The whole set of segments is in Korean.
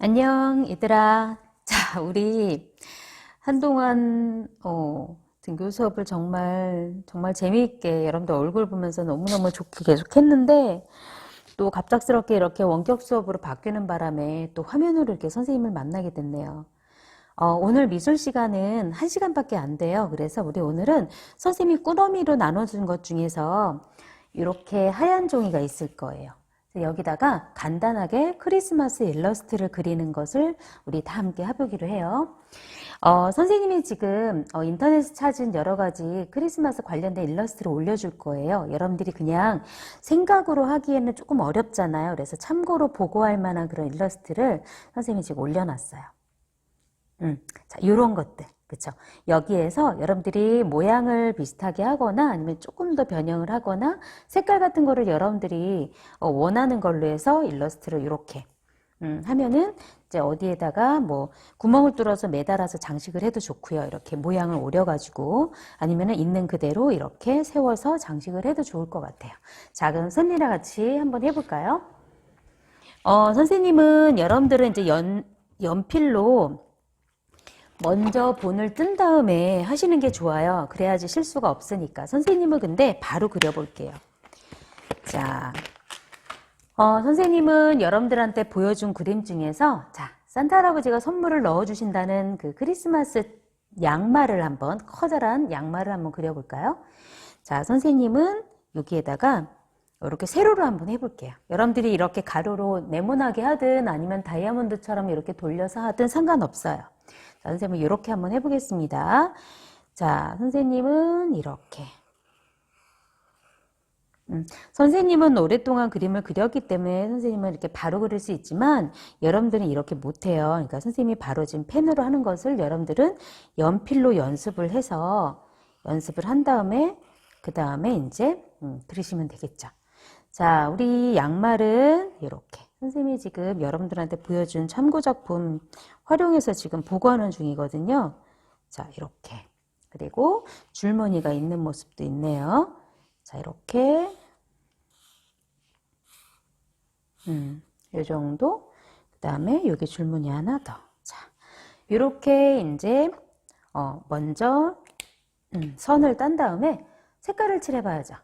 안녕, 얘들아. 자, 우리 한동안, 어, 등교 수업을 정말, 정말 재미있게 여러분들 얼굴 보면서 너무너무 좋게 계속 했는데, 또 갑작스럽게 이렇게 원격 수업으로 바뀌는 바람에 또 화면으로 이렇게 선생님을 만나게 됐네요. 어, 오늘 미술 시간은 한시간밖에 안 돼요. 그래서 우리 오늘은 선생님이 꾸러미로 나눠준 것 중에서 이렇게 하얀 종이가 있을 거예요. 그래서 여기다가 간단하게 크리스마스 일러스트를 그리는 것을 우리 다 함께 해보기로 해요. 어, 선생님이 지금 어, 인터넷에 찾은 여러 가지 크리스마스 관련된 일러스트를 올려줄 거예요. 여러분들이 그냥 생각으로 하기에는 조금 어렵잖아요. 그래서 참고로 보고할 만한 그런 일러스트를 선생님이 지금 올려놨어요. 음, 자, 요런 것들. 그쵸. 여기에서 여러분들이 모양을 비슷하게 하거나 아니면 조금 더 변형을 하거나 색깔 같은 거를 여러분들이 어, 원하는 걸로 해서 일러스트를 이렇게 음, 하면은 이제 어디에다가 뭐 구멍을 뚫어서 매달아서 장식을 해도 좋고요. 이렇게 모양을 오려가지고 아니면은 있는 그대로 이렇게 세워서 장식을 해도 좋을 것 같아요. 자, 그럼 선생님이랑 같이 한번 해볼까요? 어, 선생님은 여러분들은 이제 연, 연필로 먼저 본을 뜬 다음에 하시는 게 좋아요. 그래야지 실수가 없으니까. 선생님은 근데 바로 그려볼게요. 자, 어, 선생님은 여러분들한테 보여준 그림 중에서 자, 산타 할아버지가 선물을 넣어주신다는 그 크리스마스 양말을 한번 커다란 양말을 한번 그려볼까요? 자, 선생님은 여기에다가 이렇게 세로로 한번 해볼게요. 여러분들이 이렇게 가로로 네모나게 하든 아니면 다이아몬드처럼 이렇게 돌려서 하든 상관없어요. 자, 선생님은 이렇게 한번 해보겠습니다. 자, 선생님은 이렇게. 음, 선생님은 오랫동안 그림을 그렸기 때문에 선생님은 이렇게 바로 그릴 수 있지만 여러분들은 이렇게 못해요. 그러니까 선생님이 바로 지금 펜으로 하는 것을 여러분들은 연필로 연습을 해서 연습을 한 다음에 그 다음에 이제 음, 그리시면 되겠죠. 자, 우리 양말은 이렇게 선생님이 지금 여러분들한테 보여준 참고 작품 활용해서 지금 보고하는 중이거든요. 자, 이렇게. 그리고 줄무늬가 있는 모습도 있네요. 자, 이렇게. 음, 요 정도. 그 다음에 여기 줄무늬 하나 더. 자, 이렇게 이제, 어, 먼저, 음, 선을 딴 다음에 색깔을 칠해봐야죠.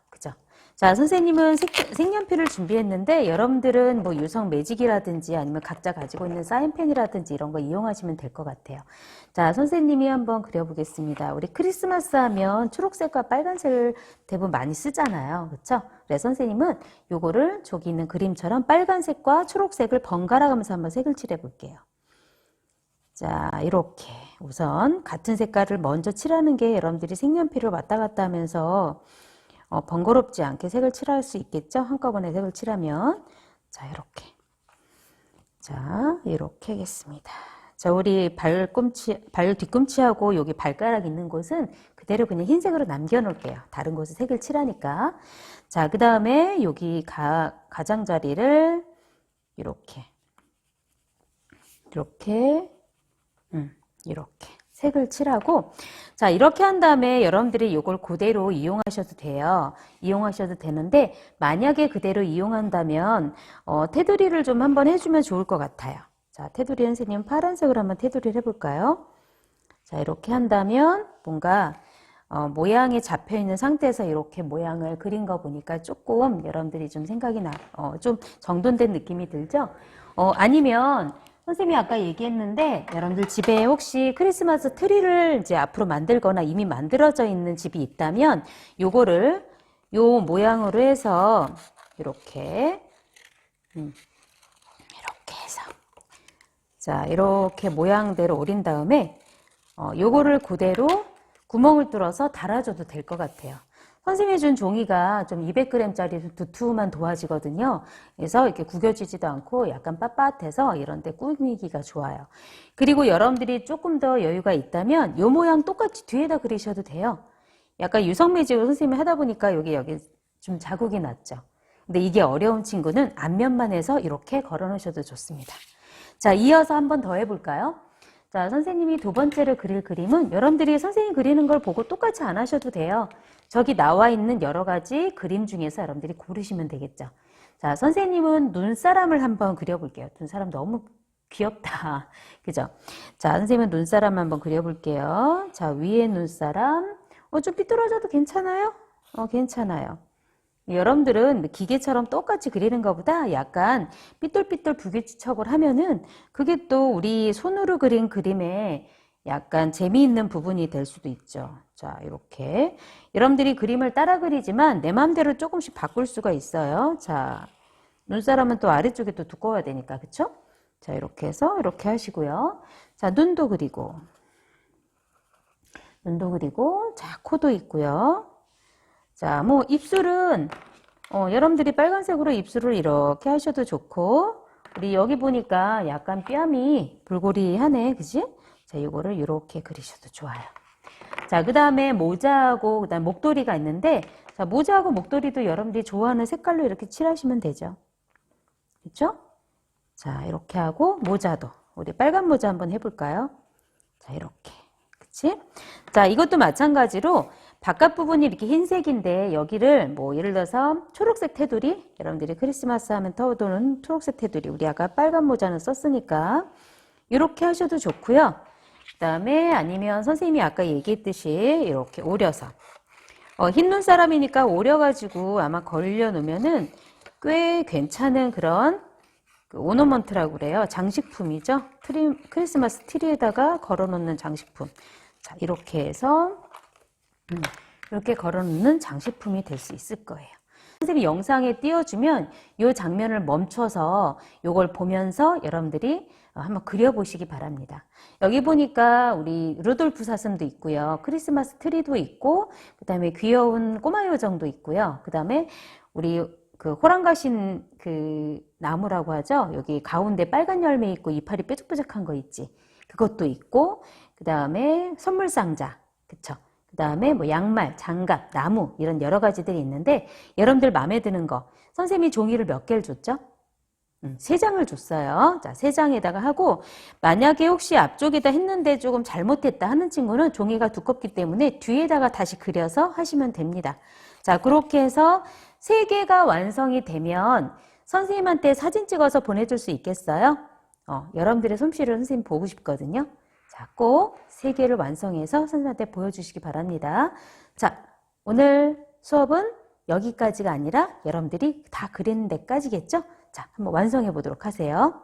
자, 선생님은 색, 색연필을 준비했는데 여러분들은 뭐 유성 매직이라든지 아니면 각자 가지고 있는 사인펜이라든지 이런 거 이용하시면 될 것 같아요. 자, 선생님이 한번 그려보겠습니다. 우리 크리스마스 하면 초록색과 빨간색을 대부분 많이 쓰잖아요. 그렇죠? 그래서 선생님은 요거를 저기 있는 그림처럼 빨간색과 초록색을 번갈아 가면서 한번 색을 칠해 볼게요. 자, 이렇게 우선 같은 색깔을 먼저 칠하는 게 여러분들이 색연필을 왔다 갔다 하면서 어, 번거롭지 않게 색을 칠할 수 있겠죠? 한꺼번에 색을 칠하면. 자, 이렇게. 자, 이렇게 하겠습니다. 자, 우리 발 꿈치, 발 뒤꿈치하고 여기 발가락 있는 곳은 그대로 그냥 흰색으로 남겨놓을게요. 다른 곳에 색을 칠하니까. 자, 그 다음에 여기 가, 가장자리를 이렇게. 이렇게. 음, 이렇게. 색을 칠하고 자 이렇게 한 다음에 여러분들이 이걸 그대로 이용하셔도 돼요. 이용하셔도 되는데 만약에 그대로 이용한다면 어, 테두리를 좀 한번 해주면 좋을 것 같아요. 자 테두리 선생님 파란색으로 한번 테두리를 해볼까요? 자 이렇게 한다면 뭔가 어, 모양이 잡혀 있는 상태에서 이렇게 모양을 그린 거 보니까 조금 여러분들이 좀 생각이 나, 어, 좀 정돈된 느낌이 들죠? 어, 아니면 선생님이 아까 얘기했는데 여러분들 집에 혹시 크리스마스 트리를 이제 앞으로 만들거나 이미 만들어져 있는 집이 있다면 요거를 요 모양으로 해서 이렇게 음, 이렇게 해서 자 이렇게 모양대로 오린 다음에 어, 요거를 그대로 구멍을 뚫어서 달아줘도 될 것 같아요. 선생님이 준 종이가 좀 200g짜리 두툼한 도화지거든요. 그래서 이렇게 구겨지지도 않고 약간 빳빳해서 이런 데 꾸미기가 좋아요. 그리고 여러분들이 조금 더 여유가 있다면 요 모양 똑같이 뒤에다 그리셔도 돼요. 약간 유성매직으로 선생님이 하다 보니까 여기 여기 좀 자국이 났죠. 근데 이게 어려운 친구는 앞면만 해서 이렇게 걸어 놓으셔도 좋습니다. 자, 이어서 한 번 더 해볼까요? 자, 선생님이 두 번째로 그릴 그림은 여러분들이 선생님 그리는 걸 보고 똑같이 안 하셔도 돼요. 저기 나와 있는 여러 가지 그림 중에서 여러분들이 고르시면 되겠죠. 자, 선생님은 눈사람을 한번 그려볼게요. 눈사람 너무 귀엽다. 그죠? 자, 선생님은 눈사람 한번 그려볼게요. 자, 위에 눈사람. 어, 좀 삐뚤어져도 괜찮아요? 어, 괜찮아요. 여러분들은 기계처럼 똑같이 그리는 것보다 약간 삐뚤삐뚤 불규칙적으로 하면은 그게 또 우리 손으로 그린 그림에 약간 재미있는 부분이 될 수도 있죠. 자, 이렇게. 여러분들이 그림을 따라 그리지만 내 마음대로 조금씩 바꿀 수가 있어요. 자, 눈사람은 또 아래쪽에 또 두꺼워야 되니까, 그쵸? 자, 이렇게 해서 이렇게 하시고요. 자, 눈도 그리고. 눈도 그리고, 자, 코도 있고요. 자, 뭐, 입술은, 어, 여러분들이 빨간색으로 입술을 이렇게 하셔도 좋고, 우리 여기 보니까 약간 뺨이 불고리하네, 그지? 자, 이거를 이렇게 그리셔도 좋아요. 자, 그 다음에 모자하고, 그 다음 목도리가 있는데, 자, 모자하고 목도리도 여러분들이 좋아하는 색깔로 이렇게 칠하시면 되죠. 그쵸? 자, 이렇게 하고, 모자도. 우리 빨간 모자 한번 해볼까요? 자, 이렇게. 그치? 자, 이것도 마찬가지로 바깥 부분이 이렇게 흰색인데 여기를 뭐 예를 들어서 초록색 테두리 여러분들이 크리스마스 하면 떠도는 초록색 테두리 우리 아까 빨간 모자는 썼으니까 이렇게 하셔도 좋고요. 그 다음에 아니면 선생님이 아까 얘기했듯이 이렇게 오려서 어, 흰 눈사람이니까 오려가지고 아마 걸려 놓으면은 꽤 괜찮은 그런 그 오너먼트라고 그래요. 장식품이죠. 트리, 크리스마스 트리에다가 걸어 놓는 장식품. 자, 이렇게 해서 음, 이렇게 걸어놓는 장식품이 될 수 있을 거예요. 선생님이 영상에 띄워주면 이 장면을 멈춰서 이걸 보면서 여러분들이 어, 한번 그려보시기 바랍니다. 여기 보니까 우리 루돌프 사슴도 있고요. 크리스마스 트리도 있고, 그 다음에 귀여운 꼬마 요정도 있고요. 그 다음에 우리 그 호랑가신 그 나무라고 하죠. 여기 가운데 빨간 열매 있고 이파리 뾰족뾰족한 거 있지. 그것도 있고, 그 다음에 선물 상자. 그쵸? 그 다음에 뭐 양말, 장갑, 나무 이런 여러 가지들이 있는데 여러분들 마음에 드는 거 선생님이 종이를 몇 개를 줬죠? 음, 세 장을 줬어요. 자, 세 장에다가 하고 만약에 혹시 앞쪽에다 했는데 조금 잘못했다 하는 친구는 종이가 두껍기 때문에 뒤에다가 다시 그려서 하시면 됩니다. 자, 그렇게 해서 세 개가 완성이 되면 선생님한테 사진 찍어서 보내줄 수 있겠어요? 어, 여러분들의 솜씨를 선생님 보고 싶거든요. 자, 꼭세 개를 완성해서 선생님한테 보여주시기 바랍니다. 자, 오늘 수업은 여기까지가 아니라 여러분들이 다 그리는 데까지겠죠? 자, 한번 완성해 보도록 하세요.